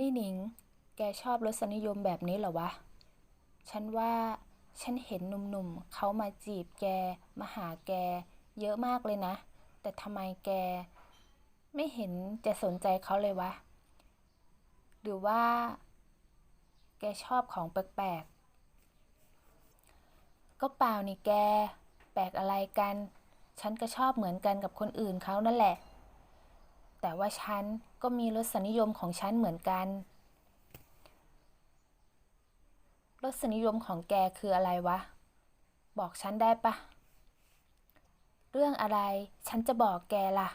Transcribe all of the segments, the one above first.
นี่หนิง แกชอบรสนิยมแบบนี้เหรอวะ ฉันว่าฉันเห็นหนุ่มๆเขามาจีบแก มาหาแก เยอะมากเลยนะ แต่ทำไมแก ไม่เห็นจะสนใจเขาเลยวะ หรือว่า แกชอบของแปลกๆ ก็เปล่านี่แก แปลกอะไรกัน ฉันก็ชอบเหมือนกันกับคนอื่นเขานั่นแหละ แต่ว่าฉันก็มีรสนิยมของฉันเหมือนกัน รสนิยมของแกคืออะไรวะ บอกฉันได้ปะ เรื่องอะไรฉันจะบอกแกล่ะ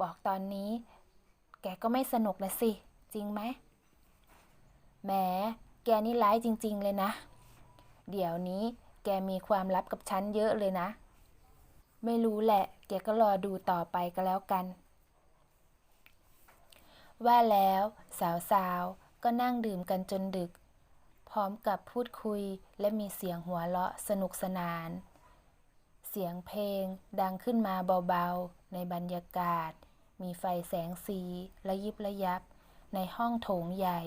บอกตอนนี้ แกก็ไม่สนุกนะสิ จริงไหม แหม แกนี่ร้ายจริง ๆ เลยนะ เดี๋ยวนี้แกมีความลับกับฉันเยอะเลยนะ ไม่รู้แหละ แกก็รอดูต่อไปก็แล้วกัน ว่าแล้วสาวๆ ก็นั่งดื่มกันจนดึก พร้อมกับพูดคุยและมีเสียงหัวเราะสนุกสนาน เสียงเพลงดังขึ้นมาเบาๆ ในบรรยากาศ มีไฟแสงสีระยิบระยับ ในห้องโถงใหญ่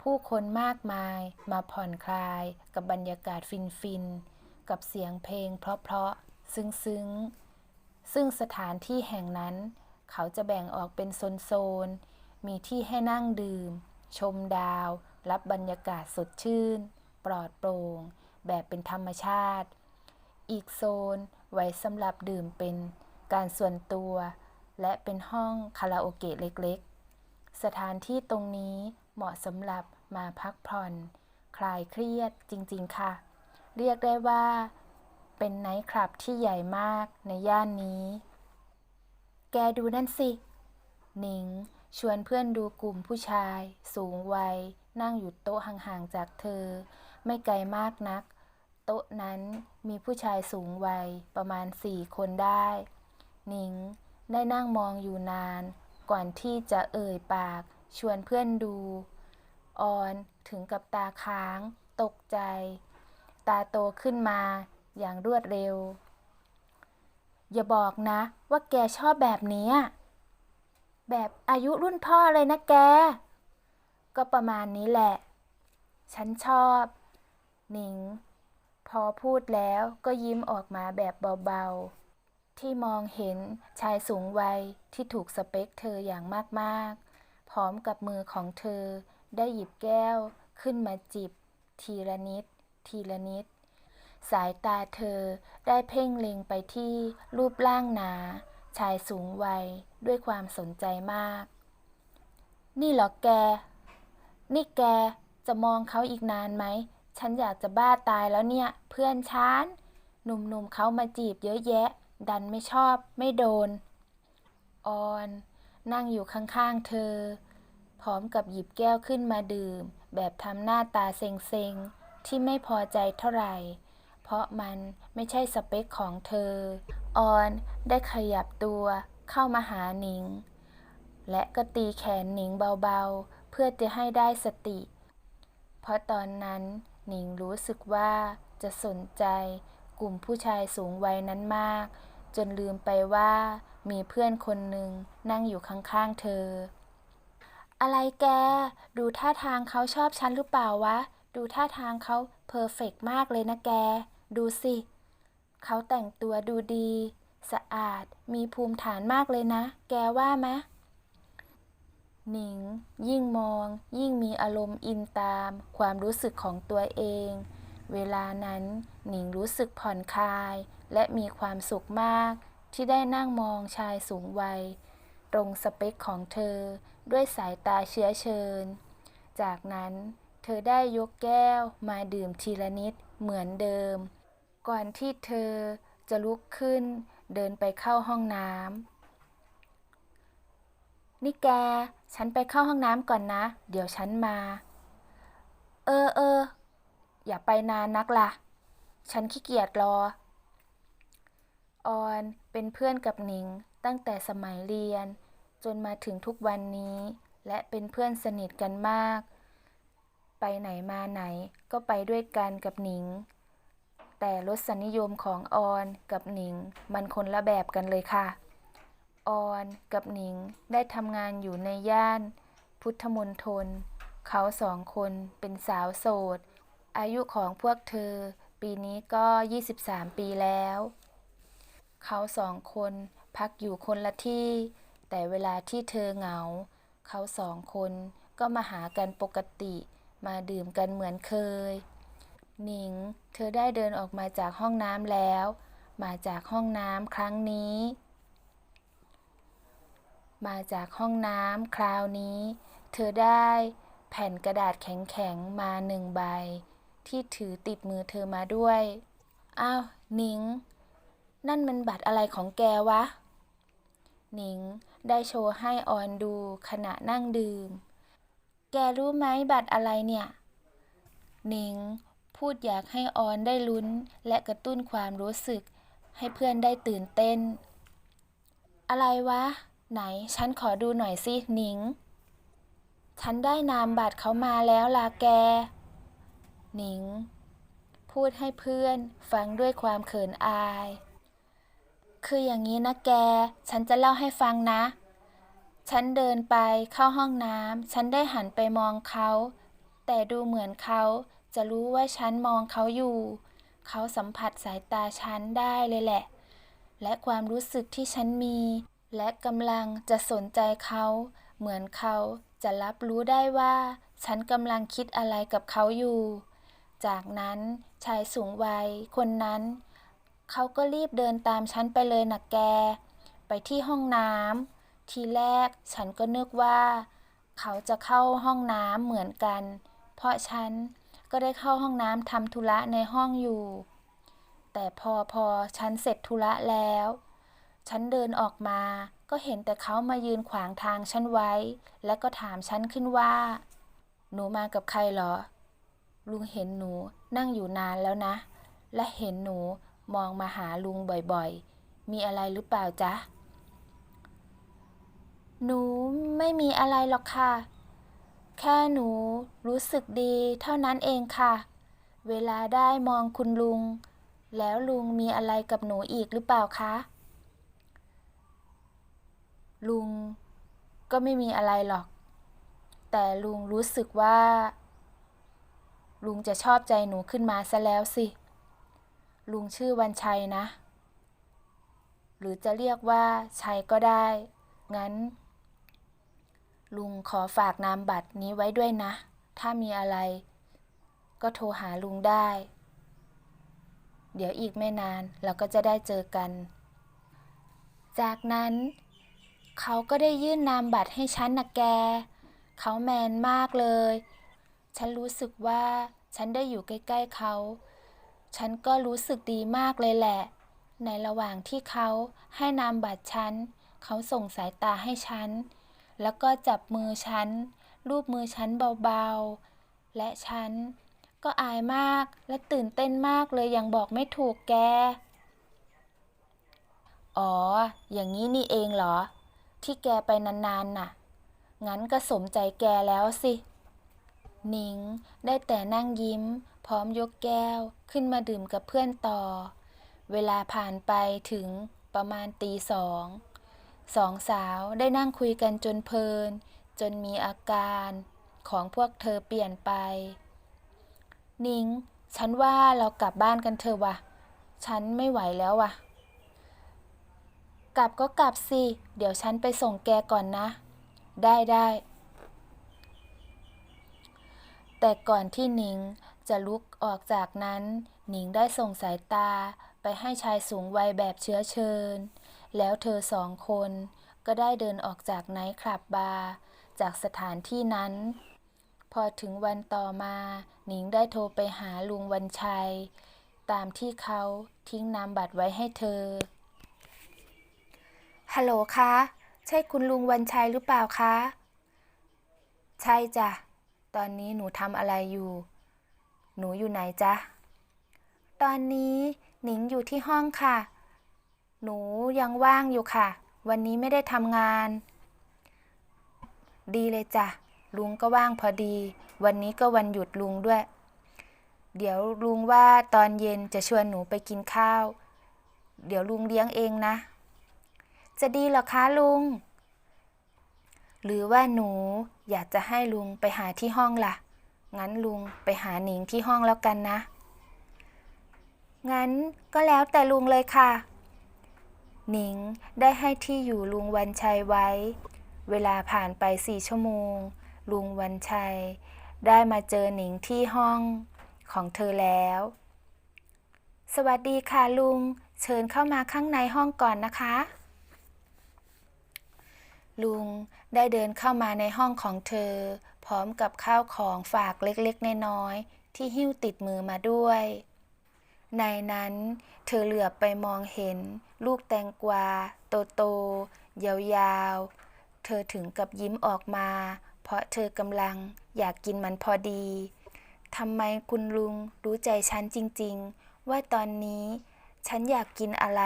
ผู้คนมากมายมาผ่อนคลายกับบรรยากาศฟินๆ กับเสียงเพลงเพราะๆ ซึ้งๆ ซึ่งสถานที่แห่งนั้น เขาจะแบ่งออกเป็นโซนๆ มีที่ให้นั่งดื่ม ชมดาว รับบรรยากาศสดชื่น ปลอดโปร่ง แบบเป็นธรรมชาติ อีกโซนไว้สำหรับดื่มเป็นการส่วนตัว และเป็นห้องคาราโอเกะเล็กๆ สถานที่ตรงนี้เหมาะสำหรับมาพักผ่อน คลายเครียดจริงๆค่ะ เรียกได้ว่า เป็นไนท์คลับที่ใหญ่มากในย่านนี้ แกดูนั่นสิ หนิง ชวนเพื่อนดูกลุ่มผู้ชาย สูงวัย นั่งอยู่โต๊ะห่างๆจากเธอ ไม่ไกลมากนัก โต๊ะนั้นมีผู้ชายสูงวัยประมาณสี่คนได้ หนิง ได้นั่งมองอยู่นาน ก่อนที่จะเอ่ยปาก ชวนเพื่อนดู ออนถึงกับตาค้าง ตกใจ ตาโตขึ้นมาอย่างรวดเร็ว อย่าบอกนะ ว่าแกชอบแบบนี้ แบบอายุรุ่นพ่อเลยนะแก ก็ประมาณนี้แหละ ฉันชอบ หนิง พอพูดแล้วก็ยิ้มออกมาแบบเบาๆ ที่มองเห็นชายสูงวัยที่ถูกสเปคเธออย่างมากๆ พร้อมกับมือของเธอได้หยิบแก้วขึ้นมาจิบ ทีละนิด ทีละนิด สายตาเธอได้เพ่งเล็งไปที่รูปร่างหนา ชายสูงวัยด้วยความสนใจมาก นี่เหรอแก นี่แกจะมองเขาอีกนานไหม ฉันอยากจะบ้าตายแล้วเนี่ย เพื่อนฉันหนุ่มๆเขามาจีบเยอะแยะ ดันไม่ชอบไม่โดน ออน นั่งอยู่ข้างๆเธอ พร้อมกับหยิบแก้วขึ้นมาดื่ม แบบทำหน้าตาเซ็งๆ ที่ไม่พอใจเท่าไหร่ เพราะมันไม่ใช่สเปคของเธอ ออนได้ขยับตัวเข้ามาหาหนิง และก็ตีแขนหนิงเบาๆ เพื่อจะให้ได้สติ เพราะตอนนั้นหนิงรู้สึกว่าจะสนใจกลุ่มผู้ชายสูงวัยนั้นมาก จนลืมไปว่ามีเพื่อนคนหนึ่งนั่งอยู่ข้างๆเธอ อะไรแก ดูท่าทางเขาชอบฉันหรือเปล่าวะ ดูท่าทางเขา เพอร์เฟกต์มากเลยนะแก ดูสิ เขาแต่งตัวดูดี สะอาด มีภูมิฐานมากเลยนะ แกว่าไหมหนิง ยิ่งมอง ยิ่งมีอารมณ์อินตาม ความรู้สึกของตัวเอง เวลานั้นหนิงรู้สึกผ่อนคลาย และมีความสุขมาก ที่ได้นั่งมองชายสูงวัย ตรงสเปคของเธอ ด้วยสายตาเชื้อเชิญ จากนั้น เธอได้ยกแก้วมาดื่มทีละนิดเหมือนเดิม ก่อนที่เธอจะลุกขึ้นเดินไปเข้าห้องน้ำนี่แก ฉันไปเข้าห้องน้ำก่อนนะ เดี๋ยวฉันมา เออเออ อย่าไปนานนักล่ะ ฉันขี้เกียจรอ ออนเป็นเพื่อนกับหนิงตั้งแต่สมัยเรียน จนมาถึงทุกวันนี้ และเป็นเพื่อนสนิทกันมาก ไปไหนมาไหนก็ไปด้วยกันกับหนิง แต่รสนิยมของออนกับหนิง มันคนละแบบกันเลยค่ะ ออนกับหนิงได้ทำงานอยู่ในย่าน พุทธมนทนเขาสองคนเป็นสาวโสด อายุของพวกเธอ ปีนี้ก็ 23 ปีแล้ว เขาสองคนพักอยู่คนละที่ แต่เวลาที่เธอเหงา เขาสองคนก็มาหากันปกติ มาดื่มกันเหมือนเคย หนิง เธอได้เดินออกมาจากห้องน้ำแล้ว มาจากห้องน้ำครั้งนี้ มาจากห้องน้ำคราวนี้ เธอได้แผ่นกระดาษแข็งๆ มาหนึ่งใบ ที่ถือติดมือเธอมาด้วย อ้าวหนิง นั่นมันบัตรอะไรของแกวะหนิงได้โชว์ให้ออนดูขณะนั่งดื่ม แกรู้ไหมบัตรอะไรเนี่ยหนิงพูดอยากให้ออนได้ลุ้น และกระตุ้นความรู้สึก ให้เพื่อนได้ตื่นเต้น อะไรวะ ไหน ฉันขอดูหน่อยสิหนิง ฉันได้นามบัตรเขามาแล้วล่ะแก หนิง พูดให้เพื่อนฟังด้วยความเขินอาย คืออย่างนี้นะแก ฉันจะเล่าให้ฟังนะ ฉันเดินไปเข้าห้องน้ำ ฉันได้หันไปมองเขา แต่ดูเหมือนเขาจะรู้ว่าฉันมองเขาอยู่ เขาสัมผัสสายตาฉันได้เลยแหละ และความรู้สึกที่ฉันมี และกำลังจะสนใจเขา เหมือนเขาจะรับรู้ได้ว่า ฉันกำลังคิดอะไรกับเขาอยู่ จากนั้นชายสูงวัยคนนั้น เขาก็รีบเดินตามฉันไปเลยนะแก ไปที่ห้องน้ำ ทีแรกฉันก็นึกว่า เขาจะเข้าห้องน้ำเหมือนกัน เพราะฉันก็ได้เข้าห้องน้ำทำธุระในห้องอยู่ แต่พอพอฉันเสร็จธุระแล้ว ฉันเดินออกมาก็เห็นแต่เขามายืนขวางทางฉันไว้ และก็ถามฉันขึ้นว่า หนูมากับใครเหรอ ลุงเห็นหนูนั่งอยู่นานแล้วนะ และเห็นหนูมองมาหาลุงบ่อยๆ มีอะไรหรือเปล่าจ๊ะ หนูไม่มีอะไรหรอกค่ะ แค่หนูรู้สึกดีเท่านั้นเองค่ะ เวลาได้มองคุณลุง แล้วลุงมีอะไรกับหนูอีกหรือเปล่าคะ ลุงก็ไม่มีอะไรหรอก แต่ลุงรู้สึกว่า ลุงจะชอบใจหนูขึ้นมาซะแล้วสิ ลุงชื่อวันชัยนะ หรือจะเรียกว่าชัยก็ได้ งั้น ลุงขอฝากนามบัตรนี้ไว้ด้วยนะ ถ้ามีอะไร ก็โทรหาลุงได้ เดี๋ยวอีกไม่นานเราก็จะได้เจอกัน จากนั้น เขาก็ได้ยื่นนามบัตรให้ฉันนะแก เขาแมนมากเลย ฉันรู้สึกว่าฉันได้อยู่ใกล้ ๆเขา ฉันก็รู้สึกดีมากเลยแหละ ในระหว่างที่เขาให้นามบัตรฉัน เขาส่งสายตาให้ฉัน แล้วก็จับมือฉัน รูปมือฉันเบาๆ และฉันก็อายมากและตื่นเต้นมากเลยอย่างบอกไม่ถูกแก อ๋อ อย่างนี้นี่เองเหรอ ที่แกไปนานๆน่ะ งั้นก็สมใจแกแล้วสิหนิงได้แต่นั่งยิ้ม พร้อมยกแก้วขึ้นมาดื่มกับเพื่อนต่อ เวลาผ่านไปถึงประมาณตีสอง สองสาวได้นั่งคุยกันจนเพลิน จนมีอาการของพวกเธอเปลี่ยนไป นิง ฉันว่าเรากลับบ้านกันเถอะวะฉันไม่ไหวแล้ววะกลับก็กลับสิ เดี๋ยวฉันไปส่งแกก่อนนะ ได้ได้ แต่ก่อนที่หนิงจะลุกออกจากนั้น หนิงได้ส่งสายตาไปให้ชายสูงวัยแบบเชื้อเชิญ แล้วเธอสองคน ก็ได้เดินออกจากไนท์คลับบาร์จากสถานที่นั้น พอถึงวันต่อมา หนิงได้โทรไปหาลุงวันชัย ตามที่เขาทิ้งนามบัตรไว้ให้เธอ ฮัลโหลคะ ใช่คุณลุงวันชัยหรือเปล่าคะ ใช่จ้ะ ตอนนี้หนูทำอะไรอยู่ หนูอยู่ไหนจ๊ะ ตอนนี้หนิงอยู่ที่ห้องค่ะ หนูยังว่างอยู่ค่ะ วันนี้ไม่ได้ทำงาน ดีเลยจ้ะ ลุงก็ว่างพอดี วันนี้ก็วันหยุดลุงด้วย เดี๋ยวลุงว่าตอนเย็นจะชวนหนูไปกินข้าว เดี๋ยวลุงเลี้ยงเองนะ จะดีหรอคะลุง หรือว่าหนูอยากจะให้ลุงไปหาที่ห้องล่ะ งั้นลุงไปหาหนิงที่ห้องแล้วกันนะ งั้นก็แล้วแต่ลุงเลยค่ะ หนิงได้ให้ที่อยู่ลุงวันชัยไว้ เวลาผ่านไปสี่ชั่วโมง ลุงวันชัย ได้มาเจอหนิงที่ห้องของเธอแล้ว สวัสดีค่ะลุง เชิญเข้ามาข้างในห้องก่อนนะคะ ลุงได้เดินเข้ามาในห้องของเธอ พร้อมกับข้าวของฝากเล็กๆน้อยๆที่หิ้วติดมือมาด้วย ในนั้นเธอเหลือบไปมองเห็น ลูกแตงกวา โตโตๆยาวๆ เธอถึงกับยิ้มออกมา เพราะเธอกำลังอยากกินมันพอดี ทำไมคุณลุงรู้ใจฉันจริงๆ ว่าตอนนี้ฉันอยากกินอะไร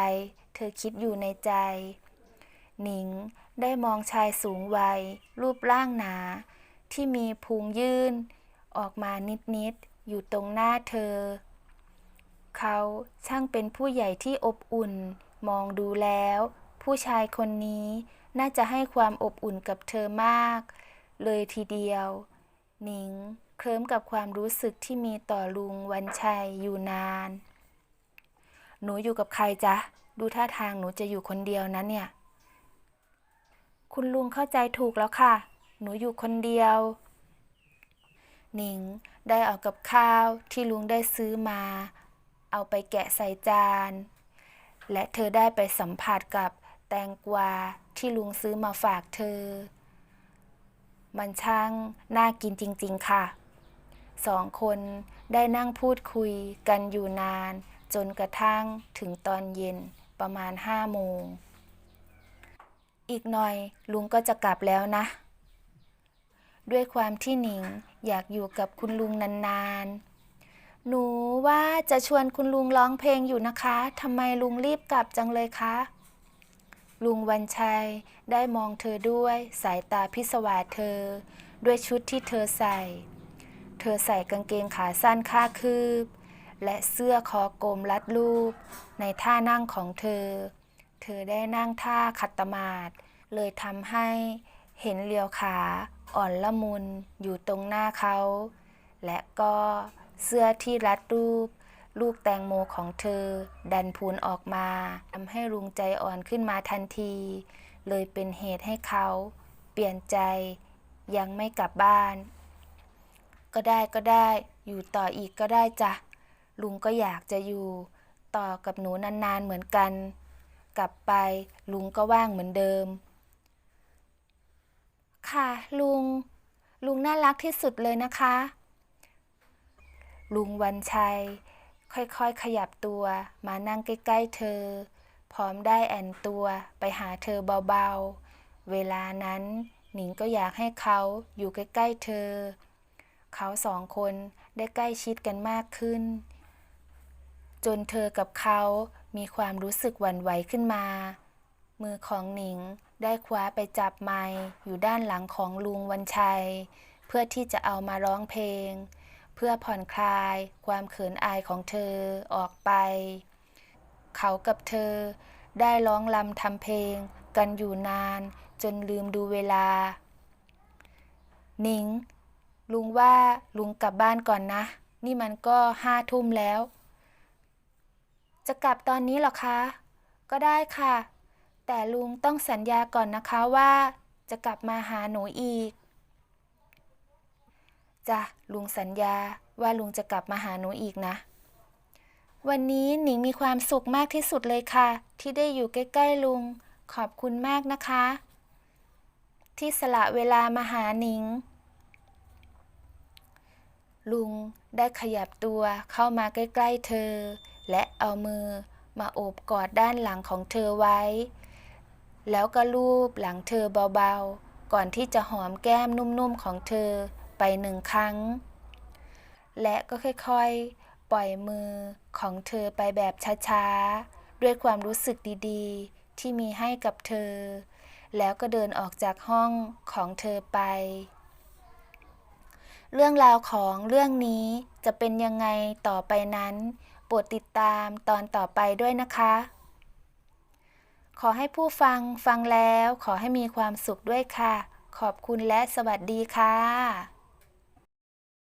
เธอคิดอยู่ในใจ หนิงได้มองชายสูงวัย รูปร่างหนา ที่มีพุงยื่น ออกมานิดๆ อยู่ตรงหน้าเธอ เขาช่างเป็นผู้ใหญ่ที่อบอุ่น มองดูแล้ว ผู้ชายคนนี้น่าจะให้ความอบอุ่นกับเธอมาก เลยทีเดียวหนิงเคลิ้มกับความรู้สึกที่มีต่อลุงวันชัยอยู่นาน หนูอยู่กับใครจ๊ะ ดูท่าทางหนูจะอยู่คนเดียวนะเนี่ย คุณลุงเข้าใจถูกแล้วค่ะ หนูอยู่คนเดียว หนิงได้เอากับข้าวที่ลุงได้ซื้อมา เอาไปแกะใส่จาน และเธอได้ไปสัมผัสกับแตงกวาที่ลุงซื้อมาฝากเธอ มันช่างน่ากินจริง ๆ ค่ะ สองคนได้นั่งพูดคุยกันอยู่นาน จนกระทั่งถึงตอนเย็นประมาณห้าโมง อีกหน่อยลุงก็จะกลับแล้วนะ ด้วยความที่หนิงอยากอยู่กับคุณลุงนาน ๆ หนูว่าจะชวนคุณลุงร้องเพลงอยู่นะคะทำไมลุงรีบกลับจังเลยคะ ลุงวันชัยได้มองเธอด้วยสายตาพิศวาสเธอ ด้วยชุดที่เธอใส่ เธอใส่กางเกงขาสั้นค่าคืบ และเสื้อคอกลมรัดรูป ในท่านั่งของเธอ เธอได้นั่งท่าขัดตมาดเลยทำให้เห็นเลียวขาอ่อนละมุนอยู่ตรงหน้าเขา และก็ เสื้อที่รัดรูป ลูกแตงโมของเธอ ดันพูนออกมาทำให้ลุงใจอ่อนขึ้นมาทันที เลยเป็นเหตุให้เขาเปลี่ยนใจยังไม่กลับบ้าน ก็ได้ก็ได้อยู่ต่ออีกก็ได้จ้ะ ลุงก็อยากจะอยู่ ต่อกับหนูนานๆเหมือนกัน กลับไปลุงก็ว่างเหมือนเดิม ค่ะลุง ลุงน่ารักที่สุดเลยนะคะ ลุงวันชัย ค่อยๆขยับตัวมานั่งใกล้ๆเธอ พร้อมได้แอนตัวไปหาเธอเบาๆ เวลานั้นหนิงก็อยากให้เขาอยู่ใกล้ๆเธอ เขาสองคนได้ใกล้ชิดกันมากขึ้น จนเธอกับเขามีความรู้สึกหวั่นไหวขึ้นมา มือของหนิงได้คว้าไปจับไมค์อยู่ด้านหลังของลุงวันชัย เพื่อที่จะเอามาร้องเพลง เพื่อผ่อนคลายความเขินอายของเธอออกไป เขากับเธอได้ร้องลำทำเพลงกันอยู่นานจนลืมดูเวลา หนิง ลุงว่าลุงกลับบ้านก่อนนะ นี่มันก็ห้าทุ่มแล้ว จะกลับตอนนี้หรอคะ ก็ได้ค่ะ แต่ลุงต้องสัญญาก่อนนะคะว่า จะกลับมาหาหนูอีก จ้ะลุงสัญญาว่าลุงจะกลับมาหาหนูอีกนะ วันนี้หนิงมีความสุขมากที่สุดเลยค่ะ ที่ได้อยู่ใกล้ๆลุง ขอบคุณมากนะคะ ที่สละเวลามาหาหนิง ลุงได้ขยับตัวเข้ามาใกล้ๆเธอ และเอามือมาโอบกอดด้านหลังของเธอไว้ แล้วก็ลูบหลังเธอเบาๆ ก่อนที่จะหอมแก้มนุ่มๆของเธอ ไปหนึ่งครั้ง และก็ค่อยๆ ปล่อยมือของเธอไปแบบช้าๆ ด้วยความรู้สึกดีๆ ที่มีให้กับเธอ แล้วก็เดินออกจากห้องของเธอไป เรื่องราวของเรื่องนี้จะเป็นยังไงต่อไปนั้น โปรดติดตามตอนต่อไปด้วยนะคะขอให้ผู้ฟังฟังแล้วขอให้มีความสุขด้วยค่ะ ขอบคุณและสวัสดีค่ะ